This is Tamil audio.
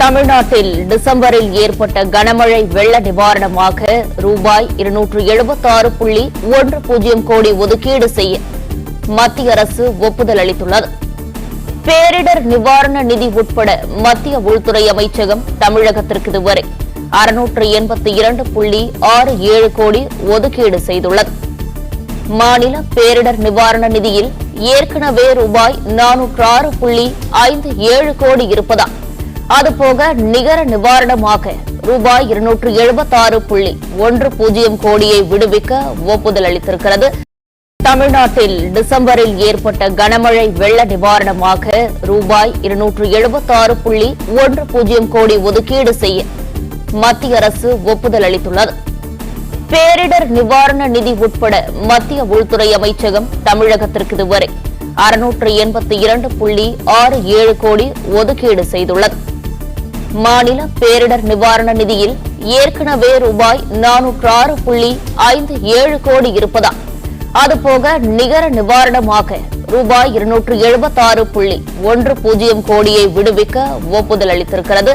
தமிழ்நாட்டில் டிசம்பரில் ஏற்பட்ட கனமழை வெள்ள நிவாரணமாக ரூபாய் இருநூற்று எழுபத்தாறு புள்ளி ஒன்று பூஜ்ஜியம் கோடி ஒதுக்கீடு செய்ய மத்திய அரசு ஒப்புதல் அளித்துள்ளது. பேரிடர் நிவாரண நிதி உட்பட மத்திய உள்துறை அமைச்சகம் தமிழகத்திற்கு இதுவரை அறுநூற்று எண்பத்தி இரண்டு புள்ளி ஆறு ஏழு கோடி ஒதுக்கீடு செய்துள்ளது. மாநில பேரிடர் நிவாரண நிதியில் ஏற்கனவே ரூபாய் நானூற்று ஆறு புள்ளி ஐந்து ஏழு கோடி இருப்பதால் அதுபோக நிகர நிவாரணமாக ரூபாய் இருநூற்று எழுபத்தாறு புள்ளி ஒன்று பூஜ்ஜியம் கோடியை விடுவிக்க ஒப்புதல் அளித்திருக்கிறது. தமிழ்நாட்டில் டிசம்பரில் ஏற்பட்ட கனமழை வெள்ள நிவாரணமாக ரூபாய் இருநூற்று எழுபத்தாறு புள்ளி ஒன்று பூஜ்ஜியம் கோடி ஒதுக்கீடு செய்ய மத்திய அரசு ஒப்புதல் அளித்துள்ளது. பேரிடர் நிவாரண நிதி உட்பட மத்திய உள்துறை அமைச்சகம் தமிழகத்திற்கு இதுவரை அறுநூற்று எண்பத்தி இரண்டு புள்ளி ஆறு ஏழு கோடி ஒதுக்கீடு செய்துள்ளது. மாநில பேரிடர் நிவாரண நிதியில் ஏற்கனவே ரூபாய் நானூற்று ஆறு புள்ளி ஐந்து ஏழு கோடி இருப்பதால் அதுபோக நிகர நிவாரணமாக ரூபாய் இருநூற்று எழுபத்தாறு புள்ளி ஒன்று பூஜ்ஜியம் கோடியை விடுவிக்க ஒப்புதல் அளித்திருக்கிறது.